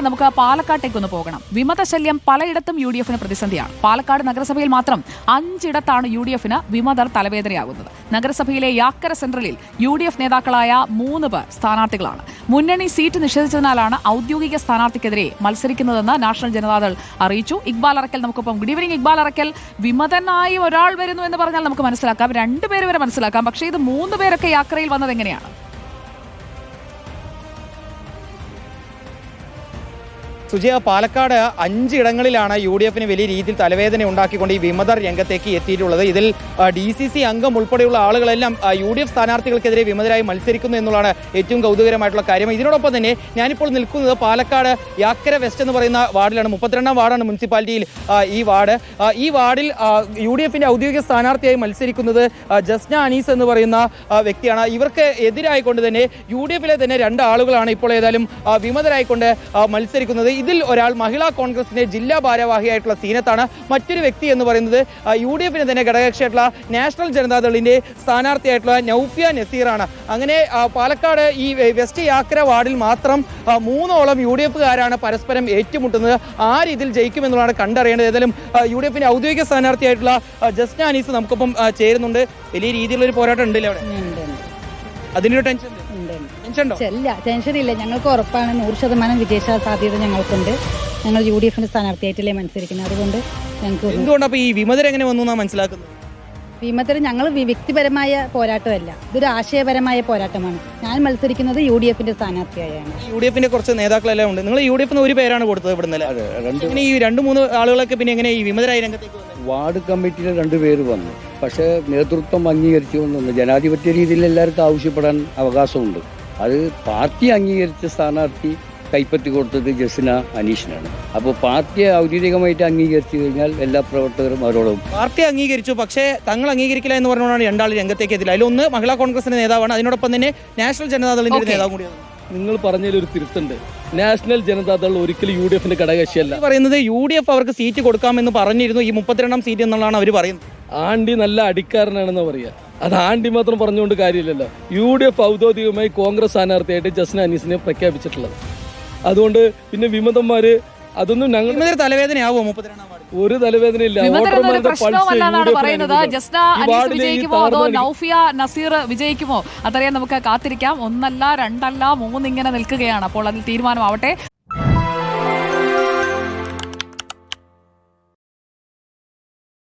നമുക്ക് പാലക്കാട്ടേക്ക് ഒന്ന് പോകണം. വിമതശല്യം പലയിടത്തും യു ഡി എഫിന് പ്രതിസന്ധിയാണ്. പാലക്കാട് നഗരസഭയിൽ മാത്രം അഞ്ചിടത്താണ് യു ഡി എഫിന് വിമതർ തലവേദനയാകുന്നത്. നഗരസഭയിലെ യാക്കര സെൻട്രലിൽ യു ഡി എഫ് നേതാക്കളായ മൂന്ന് പേർ സ്ഥാനാർത്ഥികളാണ്. മുന്നണി സീറ്റ് നിഷേധിച്ചതിനാലാണ് ഔദ്യോഗിക സ്ഥാനാർത്ഥിക്കെതിരെ മത്സരിക്കുന്നതെന്ന് നാഷണൽ ജനതാദൾ അറിയിച്ചു. ഇക്ബാൽ അറക്കൽ നമുക്കൊപ്പം ഗുഡ് ഈവനിംഗ് ഇക്ബാൽ അറക്കൽ. വിമതനായി ഒരാൾ വരുന്നു എന്ന് പറഞ്ഞാൽ നമുക്ക് മനസ്സിലാക്കാം. രണ്ടുപേര് വരെ മനസ്സിലാക്കാം. പക്ഷേ ഇത് മൂന്ന് പേരൊക്കെ യാത്രയിൽ വന്നത് എങ്ങനെയാണ്? സുജയ പാലക്കാട് അഞ്ചിടങ്ങളിലാണ് യു ഡി എഫിന് വലിയ രീതിയിൽ തലവേദന ഉണ്ടാക്കിക്കൊണ്ട് ഈ വിമതർ രംഗത്തേക്ക് എത്തിയിട്ടുള്ളത്. ഇതിൽ ഡി സി സി അംഗം ഉൾപ്പെടെയുള്ള ആളുകളെല്ലാം യു ഡി എഫ് സ്ഥാനാർത്ഥികൾക്കെതിരെ വിമതരായി മത്സരിക്കുന്നു എന്നുള്ളതാണ് ഏറ്റവും കൗതുകരമായിട്ടുള്ള കാര്യം. ഇതിനോടൊപ്പം തന്നെ ഞാനിപ്പോൾ നിൽക്കുന്നത് പാലക്കാട് യാക്കര വെസ്റ്റ് എന്ന് പറയുന്ന വാർഡിലാണ്. മുപ്പത്തിരണ്ടാം വാർഡാണ് മുനിസിപ്പാലിറ്റിയിൽ ഈ വാർഡ്. ഈ വാർഡിൽ യു ഡി എഫിന്റെ ഔദ്യോഗിക സ്ഥാനാർത്ഥിയായി മത്സരിക്കുന്നത് ജസ്ന അനീസ് എന്ന് പറയുന്ന വ്യക്തിയാണ്. ഇവർക്ക് എതിരായിക്കൊണ്ട് തന്നെ യു ഡി എഫിലെ തന്നെ രണ്ട് ആളുകളാണ് ഇപ്പോൾ ഏതായാലും വിമതരായിക്കൊണ്ട് മത്സരിക്കുന്നത്. ഇതിൽ ഒരാൾ മഹിളാ കോൺഗ്രസിന്റെ ജില്ലാ ഭാരവാഹിയായിട്ടുള്ള സീനത്താണ്. മറ്റൊരു വ്യക്തി എന്ന് പറയുന്നത് യു ഡി എഫിന് തന്നെ ഘടകകക്ഷിയായിട്ടുള്ള നാഷണൽ ജനതാദളിന്റെ സ്ഥാനാർത്ഥിയായിട്ടുള്ള നൌഫിയ നസീറാണ്. അങ്ങനെ പാലക്കാട് ഈ വെസ്റ്റ് യാക്ര വാർഡിൽ മാത്രം മൂന്നോളം യു ഡി എഫുകാരാണ് പരസ്പരം ഏറ്റുമുട്ടുന്നത്. ആര് ഇതിൽ ജയിക്കുമെന്നുള്ളതാണ് കണ്ടറിയേണ്ടത്. ഏതായാലും യു ഡി എഫിന്റെ ഔദ്യോഗിക സ്ഥാനാർത്ഥിയായിട്ടുള്ള ജസ്റ്റ് ജസ്ന അനീസ് നമുക്കൊപ്പം ചേരുന്നുണ്ട്. വലിയ രീതിയിലുള്ള ഒരു പോരാട്ടം ഉണ്ടല്ലേ അവിടെ? അതിനൊരു ടെൻഷൻ ഇല്ല ടെൻഷൻ ഇല്ല ഞങ്ങൾക്ക് ഉറപ്പാണ് നൂറ് ശതമാനം വിജയ സാധ്യത ഞങ്ങൾക്കുണ്ട്. ഞങ്ങൾ യു ഡി എഫിന്റെ സ്ഥാനാർത്ഥിയായിട്ടല്ലേ മത്സരിക്കുന്നത്. അതുകൊണ്ട് ഞങ്ങൾക്ക് ഒരു- ഈ വിമതർ എങ്ങനെ വന്നു എന്നാ മനസ്സിലാക്കുന്നത്? വിമതർ ഞങ്ങൾ വ്യക്തിപരമായ പോരാട്ടമല്ല. ഇതൊരു ആശയപരമായ പോരാട്ടമാണ്. ഞാൻ മത്സരിക്കുന്നത് യു ഡി എഫിന്റെ സ്ഥാനാർത്ഥിയായാണ്. യു ഡി എഫിന്റെ കുറച്ച് നേതാക്കളെല്ലാം ഉണ്ട്. നിങ്ങൾ യു ഡി എഫിന് ഒരു പേരാണ് കൊടുത്തത് ഇവിടെ ഈ രണ്ട് മൂന്ന് ആളുകളൊക്കെ പിന്നെ എങ്ങനെ ഈ വിമതരായി രംഗത്തേക്ക് വാർഡ് കമ്മിറ്റിയിലെ രണ്ട് പേര് വന്നു. പക്ഷേ നേതൃത്വം അംഗീകരിച്ചു ജനാധിപത്യ രീതിയിൽ എല്ലാവർക്കും ആവശ്യപ്പെടാൻ അവകാശമുണ്ട്. അത് പാർട്ടി അംഗീകരിച്ച സ്ഥാനാർത്ഥി കൈപ്പറ്റി കൊടുത്തത് ജസ്ന അനീഷിനാണ്. അപ്പോൾ പാർട്ടിയെ ഔദ്യോഗികമായിട്ട് അംഗീകരിച്ചു കഴിഞ്ഞാൽ എല്ലാ പ്രവർത്തകരും അവരോടും പാർട്ടി അംഗീകരിച്ചു പക്ഷേ തങ്ങൾ അംഗീകരിക്കില്ല എന്ന് പറഞ്ഞുകൊണ്ടാണ് രണ്ടാൾ രംഗത്തേക്ക് എത്തില്ല അതിലൊന്ന് മഹിളാ കോൺഗ്രസിന്റെ നേതാവാണ്. അതിനോടൊപ്പം തന്നെ നാഷണൽ ജനതാദളിന്റെ ഒരു നേതാവും കൂടിയാണ്. നിങ്ങൾ പറഞ്ഞതിൽ ഒരു തിരുത്തുണ്ട്. നാഷണൽ ജനതാദൾ ഒരിക്കലും യു ഡി എഫിന്റെ ഘടകകക്ഷിയല്ല പറയുന്നത് യു ഡി എഫ് അവർക്ക് സീറ്റ് കൊടുക്കാമെന്ന് പറഞ്ഞിരുന്നു. ഈ മുപ്പത്തിരണ്ടാം സീറ്റ് എന്നുള്ളതാണ് അവർ പറയുന്നത്. ആണ്ടി നല്ല അടിക്കാരനാണെന്ന് പറയുക. അത് ആണ്ടി മാത്രം പറഞ്ഞുകൊണ്ട് കാര്യമില്ലല്ലോ. യു ഡി എഫ് ഔദ്യോഗികമായി കോൺഗ്രസ് സ്ഥാനാർത്ഥിയായിട്ട് ജസ്ന അനീസിനെ പ്രഖ്യാപിച്ചിട്ടുള്ളത്. അതുകൊണ്ട് പിന്നെ വിമതന്മാര് അതൊന്നും ഞങ്ങൾ തലവേദനയാവോ ഒരു തലവേദന ഇല്ല. പറയുന്നത്. അനുകൂലം. ജസ്ന ഈ അനീസ് വിജയിക്കുമോ അതോ നൌഫിയ നസീർ വിജയിക്കുമോ? അതറിയാൻ നമുക്ക് കാത്തിരിക്കാം. ഒന്നല്ല രണ്ടല്ല മൂന്നിങ്ങനെ നിൽക്കുകയാണ്. അപ്പോൾ അതിൽ തീരുമാനമാവട്ടെ.